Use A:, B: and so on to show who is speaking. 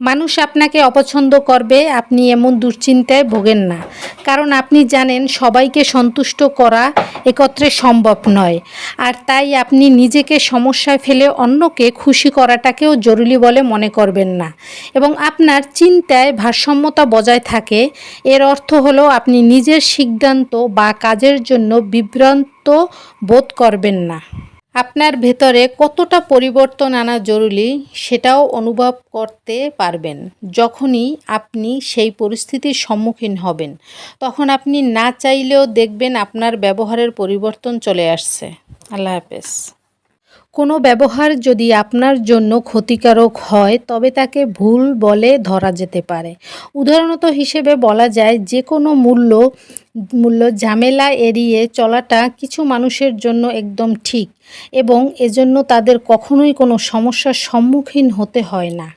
A: মানুষ আপনাকে অপছন্দ করবে, আপনি এমন দুশ্চিন্তায় ভোগেন না। কারণ আপনি জানেন, সবাইকে সন্তুষ্ট করা একত্রে সম্ভব নয়। আর তাই আপনি নিজেকে সমস্যায় ফেলে অন্যকে খুশি করাটাকেও জরুরি বলে মনে করবেন না। এবং আপনার চিন্তায় ভারসাম্যতা বজায় থাকে, এর অর্থ হলো আপনি নিজের সিদ্ধান্ত বা কাজের জন্য বিভ্রান্ত বোধ করবেন না। আপনার ভেতরে কতটা পরিবর্তন আনা জরুরি সেটাও অনুভব করতে পারবেন। যখনই আপনি সেই পরিস্থিতির সম্মুখীন হবেন, তখন আপনি না চাইলেও দেখবেন আপনার ব্যবহারের পরিবর্তন চলে আসছে। আল্লাহ হাফেজ। কোনো ব্যবহার যদি আপনার জন্য ক্ষতিকারক হয়, তবে তাকে ভুল বলে ধরা যেতে পারে। উদাহরণত হিসেবে বলা যায় যে কোনো মূল্য মূল্য ঝামেলা এড়িয়ে চলাটা কিছু মানুষের জন্য একদম ঠিক এবং এজন্য তাদের কখনোই কোনো সমস্যার সম্মুখীন হতে হয় না।